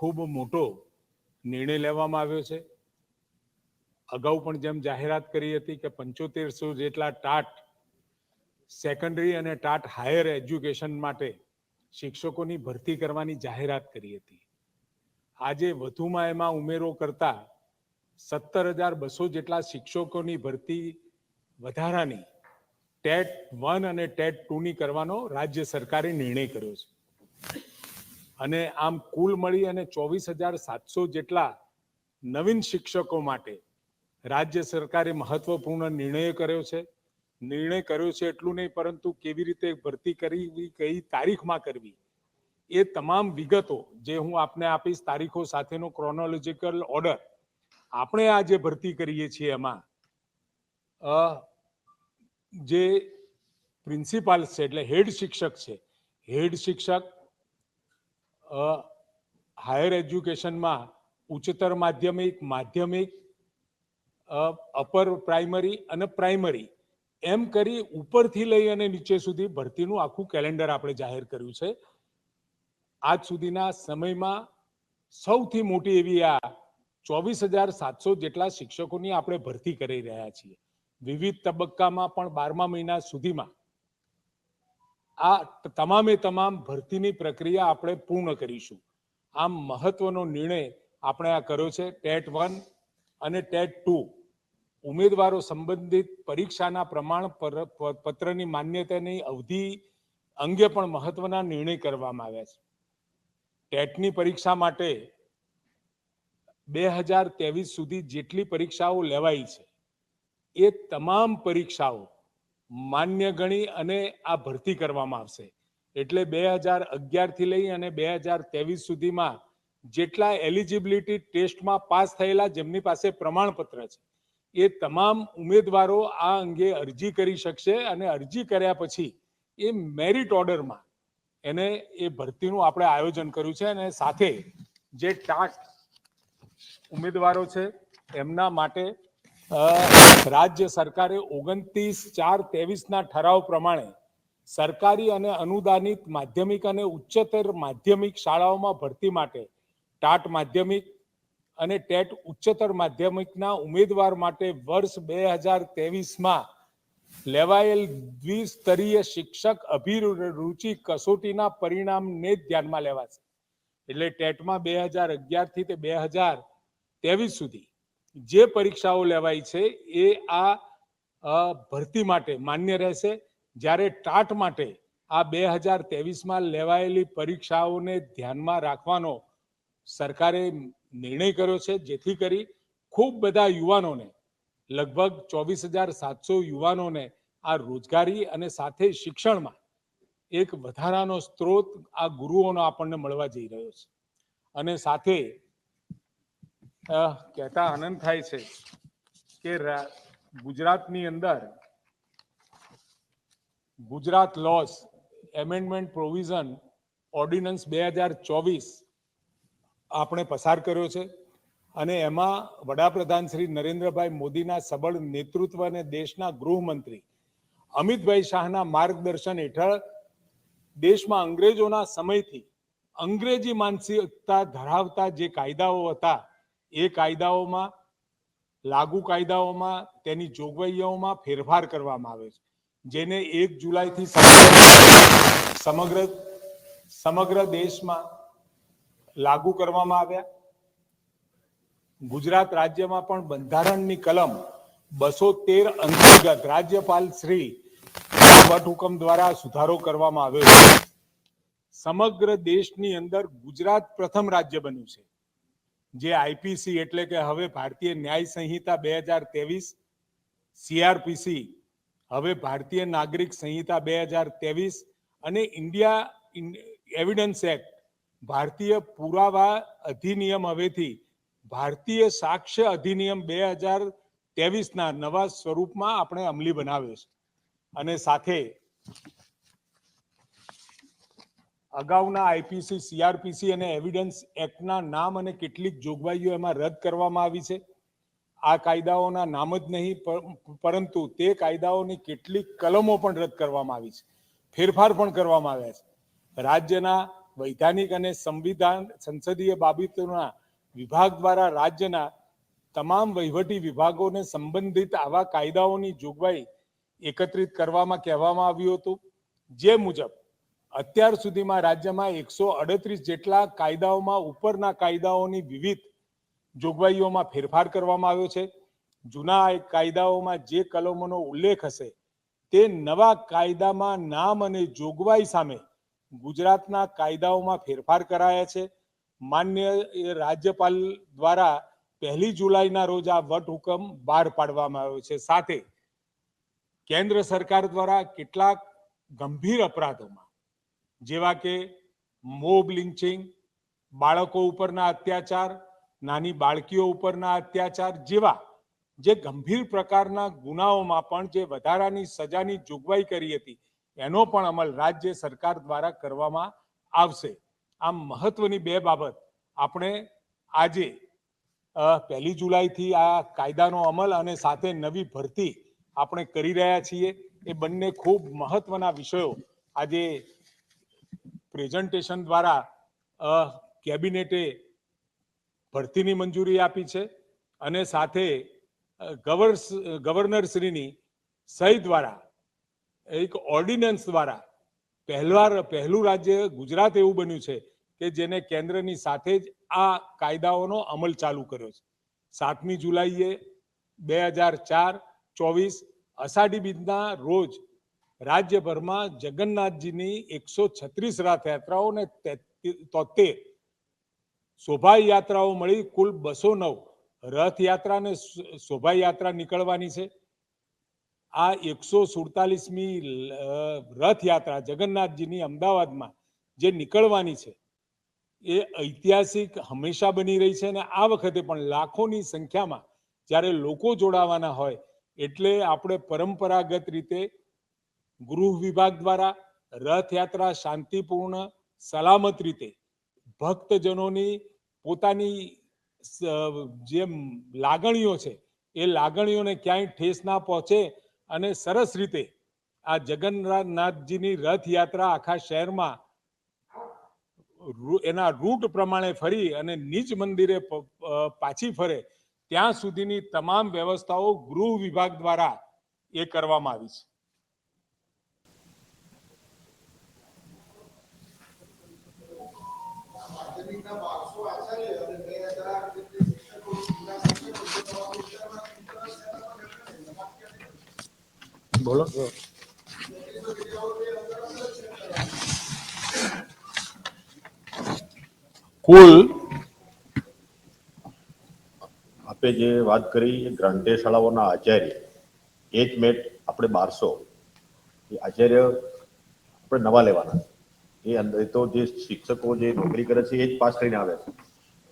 ખૂબ મોટો નિર્ણય લેવામાં આવ્યો છે. અગાઉ પણ જેમ જાહેરાત કરી હતી કે પંચોતેરસો જેટલા ટાટ સેકન્ડરી અને ટાટ હાયર એજ્યુકેશન માટે શિક્ષકોની ભરતી કરવાની જાહેરાત કરી હતી. આજે વધુમાં એમાં ઉમેરો કરતા સત્તર હજાર બસો જેટલા શિક્ષકોની ભરતી વધારાની ટેટ વન અને ટેટ ટુની કરવાનો રાજ્ય સરકારે નિર્ણય કર્યો છે. અને આમ કુલ મળી અને ચોવીસ હજાર સાતસો જેટલા નવીન શિક્ષકો માટે રાજ્ય સરકારે મહત્વપૂર્ણ નિર્ણય કર્યો છે. નિર્ણય કર્યો છે એટલું નહીં, પરંતુ કેવી રીતે ભરતી કરવી, કઈ તારીખમાં કરવી, એ તમામ વિગતો જે હું આપને આપીશ, તારીખો સાથેનો ક્રોનોલોજીકલ ઓર્ડર આપણે આ જે ભરતી કરીએ છીએ એમાં. જે પ્રિન્સિપાલ છે, એટલે હેડ શિક્ષક છે. હેડ શિક્ષક હાયર એજ્યુકેશનમાં ઉચ્ચતર માધ્યમિક માધ્યમિક અપર પ્રાઇમરી અને પ્રાઇમરી એમ કરી ઉપરથી લઈ અને નીચે સુધી ભરતીનું આખું કેલેન્ડર આપણે જાહેર કર્યું છે. આજ સુધીના સમયમાં સૌથી મોટી એવી આ ચોવીસ હજાર સાતસો જેટલા શિક્ષકોની આપણે ભરતી કરી રહ્યા છીએ. વિવિધ તબક્કામાં પણ બારમા મહિના સુધીમાં આ તમામે તમામ ભરતીની પ્રક્રિયા આપણે પૂર્ણ કરીશું. આમ મહત્વનો નિર્ણય આપણે આ કર્યો છે ટેટ વન અને ટેટ ટુ. ઉમેદવારો સંબંધિત પરીક્ષાના પ્રમાણ પર- પત્રની માન્યતાની અવધિ અંગે પણ મહત્વના નિર્ણય કરવામાં આવ્યા છે. ટેટની પરીક્ષા માટે બે હજાર સુધી જેટલી પરીક્ષાઓ લેવાઈ છે, એ તમામ પરીક્ષાઓ માન્ય ગણી અને આ ભરતી કરવામાં આવશે. એટલે બે હજાર અગિયારથી લઈ અને બે હજાર ત્રેવીસ સુધીમાં જેટલા એલિજિબિલિટી ટેસ્ટમાં પાસ થયેલા જેમની પાસે પ્રમાણપત્ર છે, એ તમામ ઉમેદવારો આ અંગે અરજી કરી શકશે અને અરજી કર્યા પછી એ મેરિટ ઓર્ડરમાં એને એ ભરતીનું આપણે આયોજન કર્યું છે અને સાથે જે ટાટ ઉમેદવારો છે, એમના માટે રાજ્ય સરકારે ઓગણત્રીસ ચાર ત્રેવીસના ઠરાવ પ્રમાણે સરકારી અને અનુદાનિત માધ્યમિક અને ઉચ્ચતર માધ્યમિક શાળાઓમાં ભરતી માટે ટાટ માધ્યમિક અને ટેટ ઉચ્ચતર માધ્યમિકના ઉમેદવાર માટે વર્ષ બે હજાર ત્રેવીસમાં લેવાયેલ દ્વિસ્તરીય શિક્ષક અભિરુચિ કસોટીના પરિણામને ધ્યાનમાં લેવાશે. એટલે ટેટમાં બે હજાર અગિયારથી તે બે હજાર ત્રેવીસ સુધી જે પરીક્ષાઓ લેવાઈ છે એ આ ભરતી માટે માન્ય રહેશે. જ્યારે ટાટ માટે આ બે હજાર ત્રેવીસમાં લેવાયેલી પરીક્ષાઓને ધ્યાનમાં રાખવાનો સરકારે નિર્ણય કર્યો છે, જેથી કરી ખૂબ બધા યુવાનોને, લગભગ ચોવીસ હજાર સાતસો યુવાનોને આ રોજગારી અને સાથે શિક્ષણમાં એક વધારાનો સ્ત્રોત આ ગુરુઓનો આપણને મળવા જઈ રહ્યો છે. અને સાથે કહેતા આનંદ થાય છે કે ગુજરાતની અંદર Gujarat laws amendment provision ordinance બે હજાર ચોવીસ આપણે પસાર કર્યો છે અને એમાં વડાપ્રધાન શ્રી નરેન્દ્રભાઈ મોદીના સબળ નેતૃત્વ અને દેશના ગૃહમંત્રી અમિતભાઈ શાહના માર્ગદર્શન હેઠળ દેશમાં અંગ્રેજોના સમયથી અંગ્રેજી માનસિકતા ધરાવતા જે કાયદાઓ હતા એ કાયદાઓમાં, લાગુ કાયદાઓમાં, તેની જોગવાઈઓમાં ફેરફાર કરવામાં આવે છે. જેને એક જુલાઈથી સમગ્ર સમગ્ર દેશમાં લાગુ કરવામાં આવ્યા. ગુજરાત રાજ્યમાં પણ બંધારણની કલમ બસો તેર અંતર્ગત રાજ્યપાલ શ્રી વટહુકમ દ્વારા સુધારો કરવામાં આવ્યો છે. સમગ્ર દેશની અંદર ગુજરાત પ્રથમ રાજ્ય બન્યું છે. જે આઈપીસી એટલે કે હવે ભારતીય ન્યાય સંહિતા બે હજાર ત્રેવીસ સીઆરપીસી હવે ભારતીય નાગરિક સંહિતા બે હજાર ત્રેવીસ અને ઇન્ડિયા એવિડન્સ એક્ટ ભારતીય પુરાવા અધિનિયમ હવેથી, ભારતીય સાક્ષ્ય અધિનિયમ બે હજાર ત્રેવીસના નવા સ્વરૂપમાં આપણે અમલી બનાવ્યો છે. અને સાથે અગાઉના આઈપીસી, સીઆરપીસી અને એવિડન્સ એક્ટના નામ અને કેટલીક જોગવાઈઓ એમાં રદ કરવામાં આવી છે. આ કાયદાઓના નામ જ નહીં પરંતુ તે કાયદાઓની કેટલીક કલમો પણ રદ કરવામાં આવી છે. ફેરફાર પણ કરવામાં આવ્યા છે. રાજ્યના વૈધાનિક અને સંવિધાન, સંસદીય બાબતોના વિભાગ દ્વારા રાજ્યના તમામ વહીવટી વિભાગોને સંબંધિત આવા કાયદાઓની જોગવાઈ એકત્રિત કરવામાં કહેવામાં આવ્યું હતું. જે મુજબ અત્યાર સુધીમાં રાજ્યમાં એકસો અડત્રીસ જેટલા કાયદાઓમાં ઉપરના કાયદાઓની વિવિધ જોગવાઈઓમાં ફેરફાર કરવામાં આવ્યો છે. જૂના કાયદાઓમાં જે કલમોનો ઉલ્લેખ હશે, તે નવા કાયદામાં નામ અને જોગવાઈ સામે ગુજરાતના કાયદાઓમાં ફેરફાર કરાયા છે. માન્ય રાજ્યપાલ દ્વારા પહેલી જુલાઈના રોજ આ વટહુકમ બહાર પાડવામાં આવ્યો છે. સાથે કેન્દ્ર સરકાર દ્વારા કેટલાક ગંભીર અપરાધોમાં જેવા કે મોબ લિંચિંગ, બાળકો ઉપરના અત્યાચાર, નાની બાળકીઓ ઉપરના અત્યાચાર જેવા જે ગંભીર પ્રકારના ગુનાઓમાં પણ જે વધારાની સજાની જોગવાઈ કરી હતી, એનો પણ અમલ રાજ્ય સરકાર દ્વારા કરવામાં આવશે. આમ મહત્વની બે બાબત. આપણે આજે પહેલી જુલાઈથી આ કાયદાનો અમલ અને સાથે નવી ભરતી આપણે કરી રહ્યા છીએ. એ બંને ખૂબ મહત્વના વિષયો આજે પ્રેઝન્ટેશન દ્વારા કેબિનેટે ભરતીની મંજૂરી આપી છે અને સાથે ગવર્નરશ્રીની સહી દ્વારા, એક ઓર્ડિનન્સ દ્વારા પહેલવાર, પહેલું રાજ્ય ગુજરાત એવું બન્યું છે કે જેને કેન્દ્રની સાથે જ આ કાયદાઓનો અમલ ચાલુ કર્યો છે. સાતમી જુલાઈએ બે હજાર ચાર ચોવીસ અષાઢી બીજના રોજ રાજ્યભરમાં જગન્નાથજીની એકસો છત્રીસ રથયાત્રાઓ અને તોતેર શોભાયાત્રાઓ મળી કુલ બસો નવ રથયાત્રા અને શોભાયાત્રા નીકળવાની છે. આ એકસો સુડતાલીસમી રથયાત્રા જગન્નાથજીની અમદાવાદમાં જે નીકળવાની છે, એ ઐતિહાસિક હંમેશા બની રહી છે અને આ વખતે પણ લાખોની સંખ્યામાં જ્યારે લોકો જોડાવાના હોય, એટલે આપણે પરંપરાગત રીતે ગૃહ વિભાગ દ્વારા રથયાત્રા શાંતિપૂર્ણ, સલામત રીતે ભક્તજનોની પોતાની જે લાગણીઓ છે, એ લાગણીઓને ક્યાંય ઠેસ ના પહોંચે અને સરસ રીતે આ જગન્નાથજીની રથયાત્રા આખા શહેરમાં એના રૂટ પ્રમાણે ફરી અને નિજ મંદિરે પાછી ફરે, ત્યાં સુધીની તમામ વ્યવસ્થાઓ ગૃહ વિભાગ દ્વારા એ કરવામાં આવી છે માધ્યમિકના બારસો આચાર્ય અને બે હજાર જેટલી શિક્ષકો જૂના શિક્ષકો જે તમામ વિસ્તારમાં interest એના પર વ્યક્ત છે. એમાં ક્યાંથી બોલો કેટલીસો જગ્યાઓ તે અંદર અંદર છે કુલ આપે જે વાત કરી એ ગ્રાન્ટે શાળાઓના આચાર્ય એક મેટ આપણે બારસો એ આચાર્ય આપણે નવા લેવાના છે. એ અંદર તો જે શિક્ષકો જે નોકરી કરે છે, એ જ પાસ થઈને આવે છે.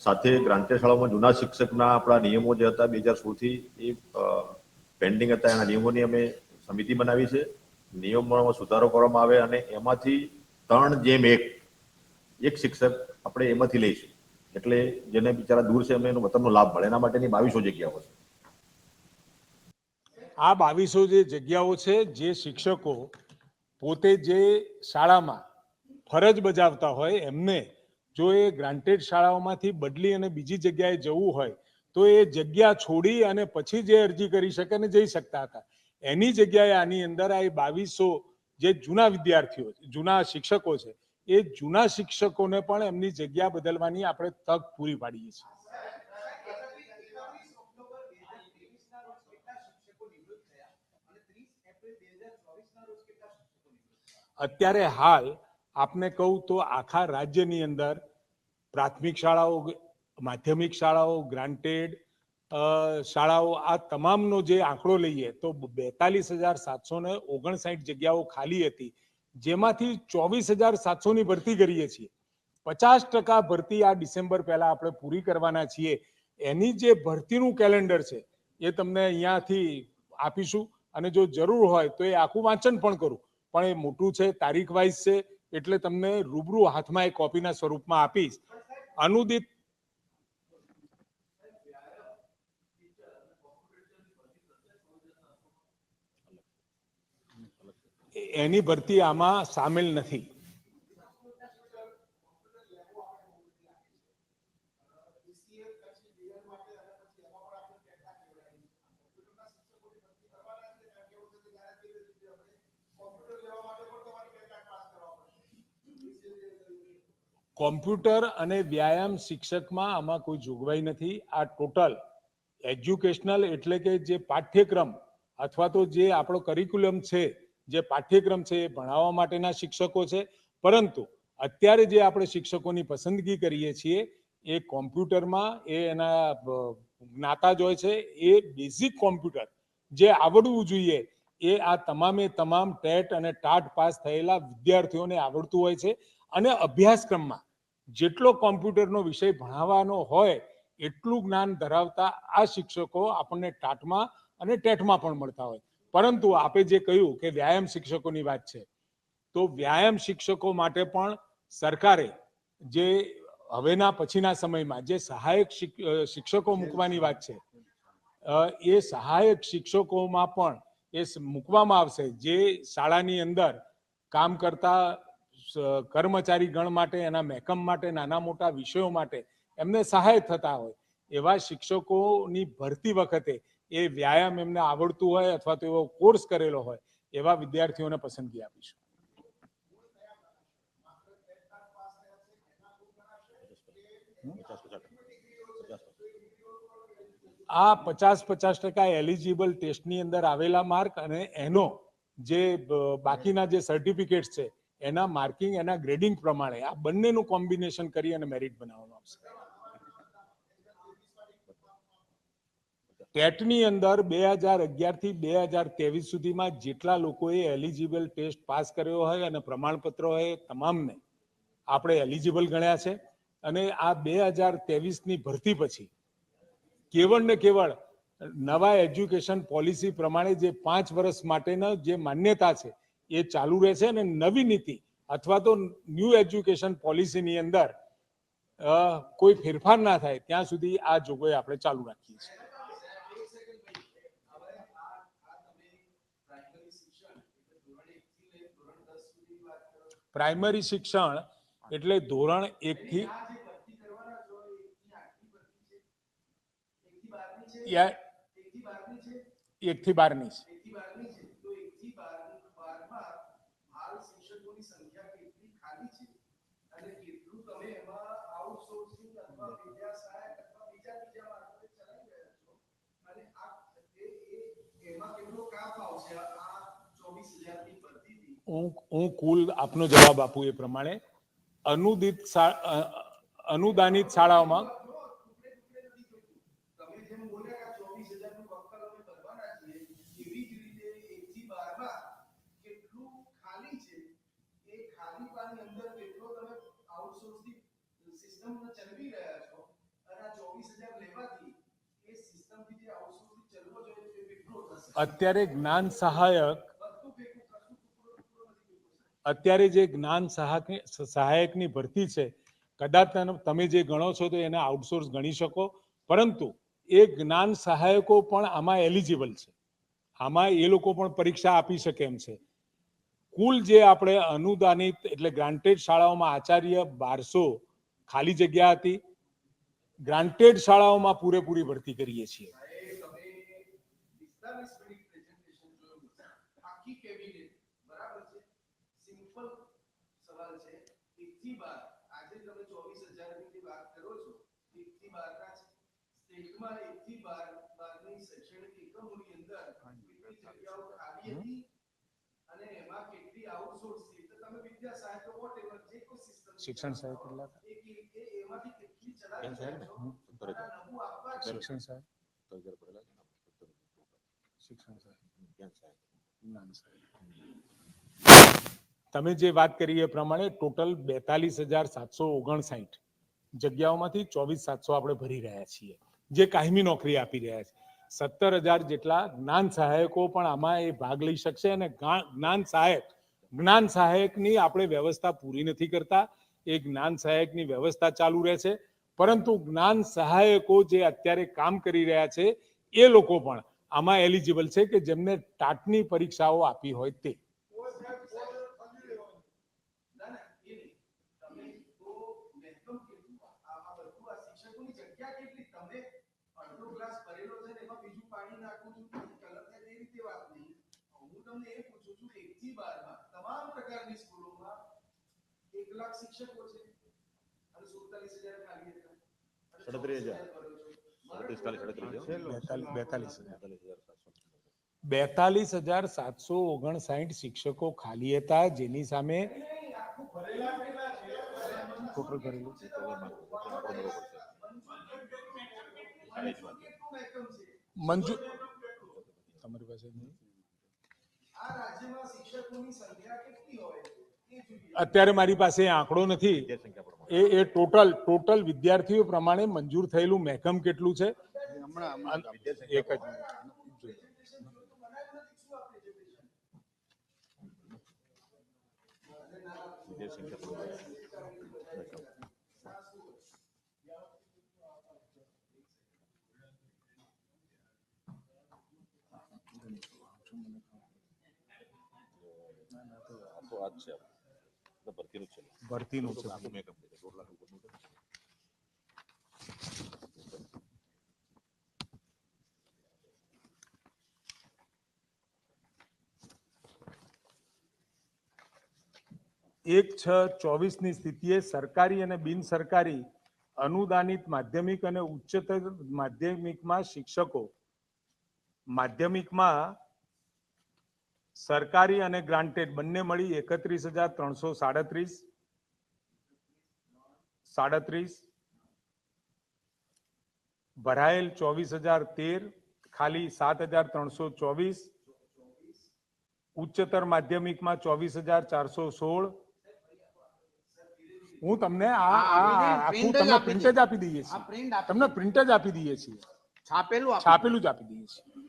સાથે ગ્રાન્ટેડ શાળાઓમાં જૂના શિક્ષકના આપણા નિયમો જે હતા બે હજાર સોળથી એ પેન્ડિંગ હતા. એના નિયમોની અમે સમિતિ બનાવી છે. નિયમોમાં સુધારો કરવામાં આવે અને એમાંથી ત્રણ જેમ એક એક શિક્ષક આપણે એમાંથી લઈશું. એટલે જેને બિચારા દૂર છે અમે એનો વતનનો લાભ મળે. એના માટેની બાવીસો જગ્યાઓ છે. આ બાવીસો જે જગ્યાઓ છે, જે શિક્ષકો પોતે જે શાળામાં ફરજ બજાવતા હોય એમને, જો એ ગ્રાન્ટેડ શાળાઓમાંથી બદલી અને બીજી જગ્યાએ જવું હોય, તો એ જગ્યા છોડી અને પછી જે અરજી કરી શકે અને જઈ શકતા હતા. એની જગ્યાએ આની અંદર આ બાવીસો જે જૂના વિદ્યાર્થીઓ જૂના શિક્ષકો છે, એ જૂના શિક્ષકોને પણ એમની જગ્યા બદલવાની આપણે તક પૂરી પાડીએ છીએ. અત્યારે હાલ આપને કહું તો આખા રાજ્યની અંદર પ્રાથમિક શાળાઓ, માધ્યમિક શાળાઓ ગ્રાન્ટેડ શાળાઓ, આ તમામનો જે આંકડો લઈએ તો બેતાલીસ હજાર સાતસો ને ઓગણસાઠ જગ્યાઓ ખાલી હતી, જેમાંથી ચોવીસ હજાર સાતસો ની ભરતી કરીએ છીએ. પચાસ ટકા ભરતી આ ડિસેમ્બર પહેલા આપણે પૂરી કરવાના છીએ. એની જે ભરતીનું કેલેન્ડર છે, એ તમને અહીંયાથી આપીશું. અને જો જરૂર હોય તો એ આખું વાંચન પણ કરું. પણ એ મોટું છે તારીખ વાઇઝ છે એટલે તમને રૂબરૂ હાથમાં એ કોપીના સ્વરૂપમાં આપીશ. અનુદિત એની ભરતી આમાં સામેલ નથી CCA પછી DL માટે અને પછી એમાં પણ આપણે કેટલા કેવડાવીએ કોમ્પ્યુટરના શિક્ષકોની ભરતી કરવાના છે કારણ કે એવું છે કે જ્યારે કેવી રીતે આપણે કોમ્પ્યુટર લેવા માટે પણ તમારે કેટલા પાસ કરવા પડશે કોમ્પ્યુટર અને વ્યાયામ શિક્ષકમાં આમાં કોઈ જોગવાઈ નથી. આ ટોટલ એજ્યુકેશનલ એટલે કે જે પાઠ્યક્રમ અથવા તો જે આપણો કરિક્યુલમ છે, જે પાઠ્યક્રમ છે એ ભણાવવા માટેના શિક્ષકો છે. પરંતુ અત્યારે જે આપણે શિક્ષકોની પસંદગી કરીએ છીએ એ કોમ્પ્યુટરમાં એ એના જ્ઞાતા જ હોય છે. એ બેઝિક કોમ્પ્યુટર જે આવડવું જોઈએ એ આ તમામે તમામ ટેટ અને ટાટ પાસ થયેલા વિદ્યાર્થીઓને આવડતું હોય છે. અને અભ્યાસક્રમમાં જેટલો કોમ્પ્યુટરનો વિષય ભણાવવાનો હોય, એટલું જ્ઞાન ધરાવતા આ શિક્ષકો આપણને ટાટમાં અને ટેટમાં પણ મળતા હોય. પરંતુ આપે જે કહ્યું કે વ્યાયામ શિક્ષકોની વાત છે, તો વ્યાયામ શિક્ષકો માટે પણ સરકારે જે હવેના પછીના સમયમાં જે સહાયક શિક- શિક્ષકો મૂકવાની વાત છે એ સહાયક શિક્ષકોમાં પણ એ મૂકવામાં આવશે. જે શાળાની અંદર કામ કરતા કર્મચારી ગણ માટે, એના મહેકમ માટે, નાના મોટા વિષયો માટે એમને સહાય થતા હોય. એવા શિક્ષકોની ભરતી વખતે એ વ્યાયામ એમને આવડતું હોય અથવા તો એવો કોર્સ કરેલો હોય, એવા વિદ્યાર્થીઓને પસંદગી આપીશું. આ પચાસ પચાસ ટકા એલિજિબલ ટેસ્ટની અંદર આવેલા માર્ક અને એનો જે બાકીના જે સર્ટિફિકેટ છે એના માર્કિંગ એના ગ્રેડિંગ પ્રમાણે આ બંનેનું કોમ્બિનેશન કરી અને મેરિટ બનાવવામાં આવશે ટેટની અંદર બે હજાર અગિયારથી બે હજાર ત્રેવીસ સુધીમાં જેટલા લોકોએ એલિજિબલ ટેસ્ટ પાસ કર્યો હોય અને પ્રમાણપત્રો હોય તમામને આપણે એલિજિબલ ગણ્યા છે. અને આ બે હજાર ત્રેવીસની ભરતી પછી કેવળ ને કેવળ નવા એજ્યુકેશન પોલિસી પ્રમાણે જે પાંચ વર્ષ માટેના જે માન્યતા છે એ ચાલુ રહેશે અને નવી નીતિ અથવા તો ન્યૂ એજ્યુકેશન પોલિસીની અંદર કોઈ ફેરફાર ના થાય, ત્યાં સુધી આ જોગવાઈ આપણે ચાલુ રાખીએ છીએ. પ્રાઇમરી શિક્ષણ એટલે ધોરણ એક થી એક થી બારની છે એકથી બારની છે તો એકથી બાર બારમાં હાલ શિક્ષકોની સંખ્યા કેટલી છે. અને કેટલું તમે એમાં આઉટસોર્સિંગ અથવા વિદ્યા સહાયક અથવા બીજા બીજા મારફતે ચલાવી રહ્યા છો. અને આ એ એમાં કેટલો કાપ આવશે? આ ચોવીસ હજારની ભરતીથી હું હું કુલ આપનો જવાબ આપું એ પ્રમાણે અનુદિત અનુદાનિત શાળાઓમાં તમે જેમ બોલ્યા કે ચોવીસ હજારનું વક્કલ અમે ભરવાના છીએ એવી જ રીતે એકથી બારમાં કેટલું ખાલી છે એ ખાલીપાની અંદર કેટલો તમે આઉટસોર્સિંગ સિસ્ટમ ચલાવી રહ્યા છો અને આ ચોવીસ હજાર લેવાથી એ સિસ્ટમથી જે આઉટસોર્સિંગ ચલવો જોઈએ તે વિફળો થશે અત્યારે જ્ઞાન સહાયક. અત્યારે જે જ્ઞાન સહાયક સહાયકની ભરતી છે, કદાચ તમે જે ગણો છો તો એને આઉટસોર્સ ગણી શકો, પરંતુ એ જ્ઞાન સહાયકો પણ આમાં એલિજિબલ છે આમાં એ લોકો પણ પરીક્ષા આપી શકે એમ છે કુલ જે આપણે અનુદાનિત એટલે ગ્રાન્ટેડ શાળાઓમાં આચાર્ય બારસો ખાલી જગ્યા હતી ગ્રાન્ટેડ શાળાઓમાં પૂરેપૂરી ભરતી કરીએ છીએ એકથી બાર, આજે તમે 24,000 ની જે વાત કરો છો, એકથી બારના છે. સ્ટેટમાં એકથી બાર, બારની શૈક્ષણિક એકમોની અંદર કેટલી જગ્યાઓ ખાલી હતી અને એમાં કેટલી આઉટસોર્સ છે. તો તમે વિદ્યા સહાયક વોટ એવર જે કોઈ સિસ્ટમ શિક્ષણ સહાયક કેટલા હતા? એ કે- એમાંથી કેટલી ચલાવી ને? અને નવું આપવા. શિક્ષણ સહાયક તો જર પડેલા ને. શિક્ષણ સહાયક જ્ઞાન સહાયક. જ્ઞાન સહાયક તમે જે વાત કરી એ પ્રમાણે ટોટલ બેતાલીસ હજાર સાતસો ઓગણસાઠ જગ્યાઓમાંથી ચોવીસ સાતસો આપણે ભરી રહ્યા છીએ. જે કાયમી નોકરી આપી રહ્યા છે. સત્તર હજાર જેટલા જ્ઞાન સહાયકો પણ આમાં એ ભાગ લઈ શકશે અને જ્ઞાન સહાયક, જ્ઞાન સહાયકની આપણે વ્યવસ્થા પૂરી નથી કરતા. એ જ્ઞાન સહાયકની વ્યવસ્થા ચાલુ રહેશે પરંતુ જ્ઞાન સહાયકો જે અત્યારે કામ કરી રહ્યા છે, એ લોકો પણ આમાં એલિજિબલ છે કે જેમને ટાટની પરીક્ષાઓ આપી હોય તે ના ના એ નહીં તમે તો મહેકમ કેટલું આ આ બધું આ શિક્ષકોની જગ્યા સંખ્યા કેટલી તમે અડધો ગ્લાસ ભરેલો છે ને એમાં બીજું પાણી નાખું છું તો કલર થાય તે રીતે વાત નહીં હું તમને એ પૂછું છું કે એક થી બારમાં તમામ પ્રકારની સ્કૂલોમાં એક લાખ શિક્ષકો છે અને સુડતાલીસ હજાર ખાલી હતા અને સડત્રીસ હજાર. 24,000 ભરો છો. સડત્રીસ ખાલી સડત્રીસ હજાર. બેતાલીસ બેતાલીસ હજાર બેતાલીસ હજાર સાતસો. બેતાલીસ હજાર સાતસો ઓગણસાઠ શિક્ષકો ખાલી હતા જેની સામે ટોટલ ભરેલું મંજૂર તમારી પાસે નહીં? આ રાજ્યમાં શિક્ષકોની સંખ્યા કેટલી હોય એ જોઈએ અત્યારે મારી પાસે આંકડો નથી. વિદ્યા સંખ્યા પ્રમાણે. એ એ ટોટલ ટોટલ વિદ્યાર્થીઓ પ્રમાણે મંજૂર થયેલું મહેકમ કેટલું છે? એક જ મિનિટ. આખો આ છે ભરતીનું છે. ભરતીનું છે. આખું મેકઅપ દોઢ લાખ ઉપરનું એક છ ચોવીસની સ્થિતિએ સરકારી અને બિન સરકારી અનુદાનિત માધ્યમિક અને ઉચ્ચતર માધ્યમિકમાં શિક્ષકો માધ્યમિકમાં સરકારી અને ગ્રાન્ટેડ બંને મળી એકત્રીસ હજાર ત્રણસો સાડત્રીસ. સાડત્રીસ. ભરાયેલ ચોવીસ હજાર તેર ખાલી સાત હજાર ત્રણસો ચોવીસ. ઉચ્ચતર માધ્યમિકમાં ચોવીસ હજાર ચારસો સોળ. હું તમને આ આ આખું તમને પ્રિન્ટ જ આપી દઈએ છીએ. તમને પ્રિન્ટ જ આપી દઈએ છીએ. છાપેલું છાપેલું જ આપી દઈએ છીએ.